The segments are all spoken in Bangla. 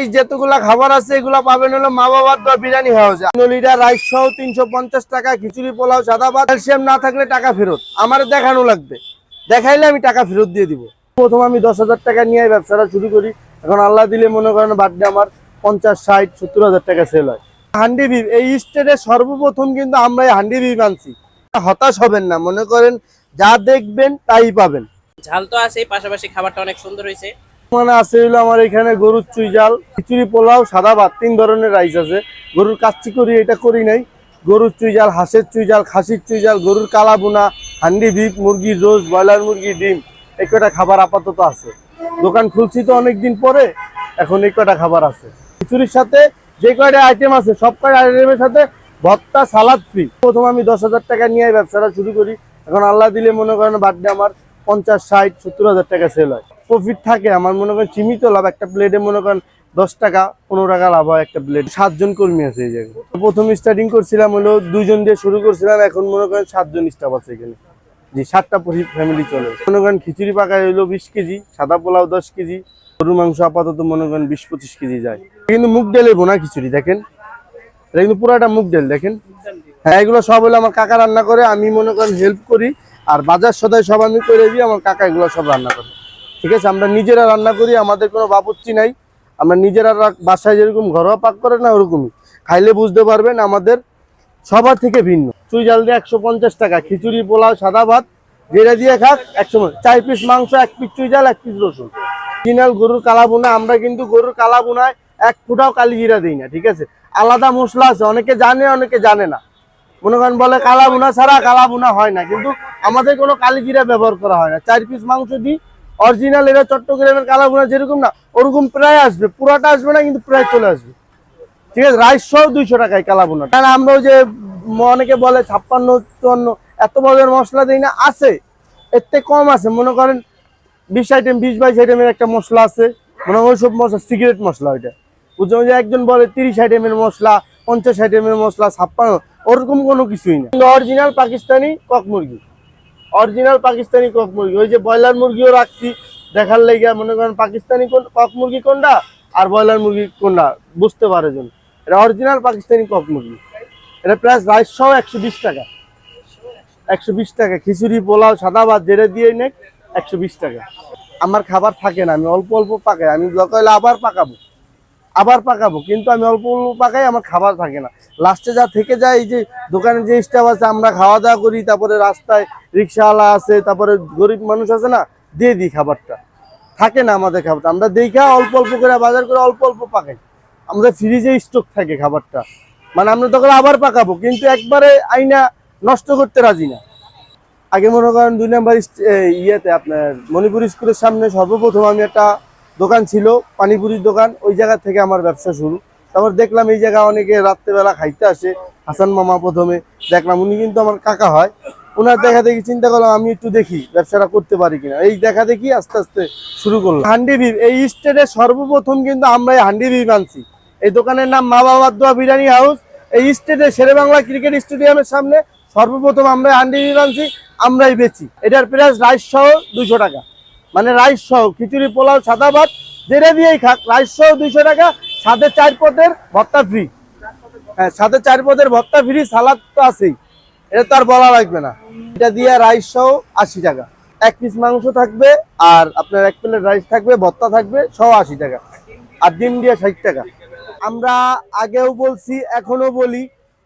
এই যেতগুলা খাবার আছে, এগুলা পাবেন হলো মা বাবার দেওয়া বিরিয়ানি হাউসে নলিটা রাইস সহ তিনশো পঞ্চাশ টাকা, খিচুড়ি, পোলাও, সাদা ভাত, ক্যালসিয়াম না থাকলে টাকা ফেরত। আমার দেখানো লাগবে। দেখাইলে আমি টাকা ফেরত দিয়ে দিব। প্রথম আমি দশ হাজার টাকা নিয়ে ব্যবসাটা শুরু করি। এখন আল্লাহ দিলে মনে করেন বার্থডে আমার পঞ্চাশ, ষাট, সত্তর হাজার টাকা সেল হয়। হান্ডি বিপ এই স্টেটে সর্বপ্রথম কিন্তু আমরা এই হান্ডি বিপ আনছি হতাশ হবেন না, মনে করেন যা দেখবেন তাই পাবেন। ঝাল তো আছে পাশাপাশি খাবারটা অনেক সুন্দর হয়েছে। মানে আছে হলো আমার এখানে গরুর চুই জাল, খিচুড়ি, পোলাও, সাদা ভাত, তিন ধরনের রাইস আছে। গরুর কাচ্চি করি, এটা করি নাই। গরুর চুই জাল, হাঁসের চুই জাল, খাসির চুই জাল, গরুর কালা বুনা হান্ডি বিপ মুরগির রোজ, ব্রয়লার মুরগি, ডিম, এই কটা খাবার আপাতত আছে। দোকান খুলছি তো অনেকদিন পরে, এখন এই কটা খাবার আছে। খিচুড়ির সাথে যে কয়টা আইটেম আছে, সব কয়টা আইটেমের সাথে ভর্তা সালাদ ফ্রি প্রথম আমি দশ হাজার টাকা নিয়ে ব্যবসাটা শুরু করি। এখন আল্লাহ দিলে মনে করেন বার্থডে আমার পঞ্চাশ, ষাট, সত্তর হাজার টাকা সেল হয়। প্রফিট থাকে, আমার মনে করেন সীমিত লাভ, একটা প্লেটে মনে করেন দশ টাকা, পনেরো টাকা লাভ হয় একটা প্লেট সাতজন কর্মী আছে এই জায়গায়। প্রথম স্টার্টিং করছিলাম হলো দুইজন দিয়ে শুরু করছিলাম, এখন মনে করেন সাতজন স্টাফ আছে এখানে। জি, সাতটা ফ্যামিলি চলে। মনে করেন খিচুড়ি পাকায় হলো বিশ কেজি, সাদা পোলাও দশ কেজি, গরুর মাংস আপাতত মনে করেন বিশ পঁচিশ কেজি যায়। কিন্তু মুগ ডালের বোনা খিচুড়ি, দেখেন? এটা কিন্তু পুরাটা মুগ ডাল, দেখেন? হ্যাঁ এগুলো সব হলো আমার কাকা রান্না করে, আমি মনে করেন হেল্প করি, আর বাজার সদায় সব আমি করে দিই, আমার কাকা এগুলো সব রান্না করে। ঠিক আছে, আমরা নিজেরা রান্না করি, আমাদের কোনো বাপত্তি নাই। আমরা নিজেরা বাসায় যেরকম ঘরোয়া পাক করে না, ওরকমই। খাইলে বুঝতে পারবেন আমাদের সবার থেকে ভিন্ন। চুই জাল দিয়ে একশো পঞ্চাশ টাকা, খিচুড়ি, পোলাও, সাদা ভাত, যেটা দিয়ে খাক একশো চার পিস মাংস, এক পিস চুই জাল, এক পিস রসুন। অরিজিনাল গরুর কালা বোনা আমরা কিন্তু গরুর কালা বোনায় এক ফুটাও কালি জিরা দিই না, ঠিক আছে? আলাদা মশলা আছে, অনেকে জানে অনেকে জানে না। মনে করেন বলে কালা বোনা ছাড়া কালা বোনা হয় না, কিন্তু আমাদের কোনো কালি জিরা ব্যবহার করা হয় না। চার পিস মাংস দিই অরিজিনাল এটা চট্টগ্রামের কালা যেরকম না, ওরকম প্রায় আসবে। পুরাটা আসবে না, কিন্তু প্রায় চলে আসবে। ঠিক আছে, রাইস সহ দুইশো টাকায় কালা বোনা কারণ আমরা ওই যে অনেকে বলে ছাপ্পান্ন, চুয়ান্ন, এত বছর মশলা দিই না, আছে। এর থেকে কম আছে। মনে করেন বিশ আইটেম বিশ বাইশ আইটেমের একটা মশলা আছে। মনে হয় ওইসব মশলা সিগারেট মশলা ওইটা। বুঝলাম যে একজন বলে তিরিশ আইটেমের মশলা, পঞ্চাশ আইটেমের মশলা, ছাপ্পান্ন, ওরকম কোনো কিছুই না। অরিজিনাল পাকিস্তানি কক মুরগি। অরিজিনাল পাকিস্তানি কক মুরগি। ওই যে ব্রয়লার মুরগিও রাখছি, দেখার লেগে মনে করেন পাকিস্তানি কক মুরগি কোনটা আর ব্রয়লার মুরগি কোনটা, বুঝতে পারে জন। এটা অরিজিনাল পাকিস্তানি কক মুরগি। এটা প্রাইস রাইস সহ একশো বিশ টাকা। একশো বিশ টাকা। খিচুড়ি, পোলাও, সাদা ভাত, যেটা দিয়ে নেক, একশো বিশ টাকা। আমার খাবার থাকে না, আমি অল্প অল্প পাকাই, আমি দরকার আবার পাকাবো। আবার পাকাবো, কিন্তু আমি অল্প অল্প পাকাই, আমার খাবার থাকে না। লাস্টে যা থেকে যায়, এই যে দোকানে যে স্টাফ আছে, আমরা খাওয়া দাওয়া করি, তারপরে রাস্তায় রিক্সাওয়ালা আছে, তারপরে গরিব মানুষ আছে না, দিয়ে দিই খাবারটা। থাকে না আমাদের খাবারটা আমরা দেখা অল্প অল্প করে, বাজার করে অল্প অল্প পাকাই। আমাদের ফ্রিজে স্টক থাকে খাবারটা। মানে আমরা তখন আবার পাকাবো, কিন্তু একবারে আইনা নষ্ট করতে রাজি না। আগে মনে করেন দুই নাম্বার ইয়েতে আপনার মণিপুর স্কুলের সামনে সর্বপ্রথম আমি একটা দোকান ছিল, পানিপুরির দোকান, ওই জায়গা থেকে আমার ব্যবসা শুরু। তারপর দেখলাম এই জায়গা অনেকে রাত্রেবেলা খাইতে আসে, হাসান মামা প্রথমে দেখলাম, উনি কিন্তু আমার কাকা হয়। ওনার দেখা দেখি চিন্তা করলাম, আমি একটু দেখি ব্যবসাটা করতে পারি কিনা। এই দেখা দেখি আস্তে আস্তে শুরু করলাম। হান্ডি বিপ এই স্টেটে সর্বপ্রথম কিন্তু আমরা এই হান্ডি বিপ আনছি এই দোকানের নাম মা বাবার দোয়া বিরিয়ানি হাউস। এই স্টেটে শেরে বাংলা ক্রিকেট স্টেডিয়ামের সামনে সর্বপ্রথম আমরা হান্ডি বিপ আনছি আমরাই বেচি। এটার প্রাইস রাইস সহ দুশো টাকা। মানে রাইস সহ, খিচুড়ি, পোলাও, সাদা ভাত, যেটা দিয়েই খাক, রাইস সহ দুইশো টাকা সাথে চার পদের ভত্তা ফ্রি হ্যাঁ সাথে চার পদের ভত্তা ফ্রি সালাদ তো আছেই। এটা তো আর বলা লাগবে না। এটা দিয়ে রাইস সহ আশি টাকা। এক পিস মাংস থাকবে, আর আপনার এক প্লেট রাইস থাকবে ভত্তা থাকবে, সহ আশি টাকা। আর ডিম দিয়ে ষাট টাকা। আমরা আগেও বলছি এখনও বলি,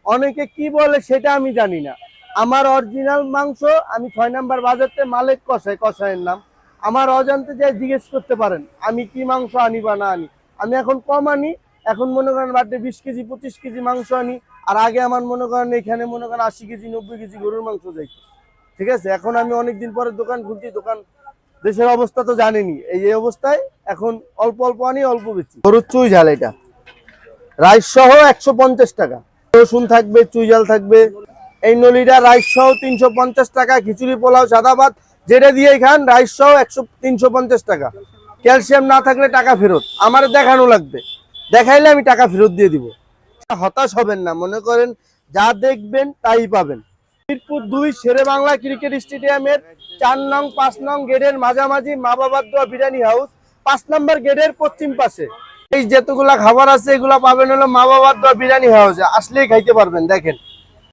অনেকে কি বলে সেটা আমি জানি না। আমার অরিজিনাল মাংস, আমি ছয় নাম্বার বাজারতে মালিক কষাই কষাইয়ের নাম। আমার অজান্তে যে জিজ্ঞেস করতে পারেন, আমি কি মাংস আনি বা না আনি? আমি এখন কম আনি, এখন মনে করেন বাড়িতে বিশ কেজি, পঁচিশ কেজি মাংস আনি, আর আগে আমার মনে করেন এখানে মনে করেন আশি কেজি, নব্বই কেজি গরুর মাংস যাই ঠিক আছে? এখন আমি অনেকদিন পরে দোকান খুলছি, দোকান, দেশের অবস্থা তো জানেনি এই এই অবস্থায় এখন অল্প অল্প আনি, অল্প বেশি গরুর চুই ঝাল এটা। রাইস সহ একশো পঞ্চাশ টাকা। রসুন থাকবে, চুই ঝাল থাকবে। এই নলিটা রাইস সহ তিনশো পঞ্চাশ টাকা। খিচুড়ি পোলাও, সাদা ভাত যেটা দিয়ে খান রাইস সহ একশো, তিনশো পঞ্চাশ টাকা। ক্যালসিয়াম না থাকলে টাকা ফেরত। আমার দেখানো লাগবে। দেখাইলে আমি টাকা ফেরত দিয়ে দিব। হতাশ হবেন না, মনে করেন যা দেখবেন তাই পাবেন। মিরপুর দুই শেরে বাংলা ক্রিকেট স্টেডিয়ামের চার নং, পাঁচ নং গেটের মাঝামাঝি মা বাবার দোয়া বিরিয়ানি হাউস পাঁচ নম্বর গেটের পশ্চিম পাশে। এই যতগুলা খাবার আছে, এগুলা পাবেন হলো মা বাবার দেওয়া বিরিয়ানি হাউসে আসলেই খাইতে পারবেন, দেখেন।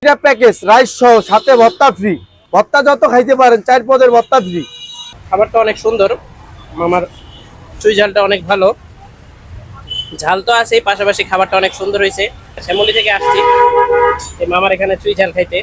এটা প্যাকেজ রাইস সহ, সাথে ভর্তা ফ্রি ভর্তা যত খাইতে পারেন, চার পদের ভত্তা ফ্রি খাবারটা অনেক সুন্দর। মামার চুই ঝালটা অনেক ভালো। ঝাল তো আছে পাশাপাশি খাবারটা অনেক সুন্দর হয়েছে। শ্যামলি থেকে আসছি। মামার এখানে চুই ঝাল খাইতে।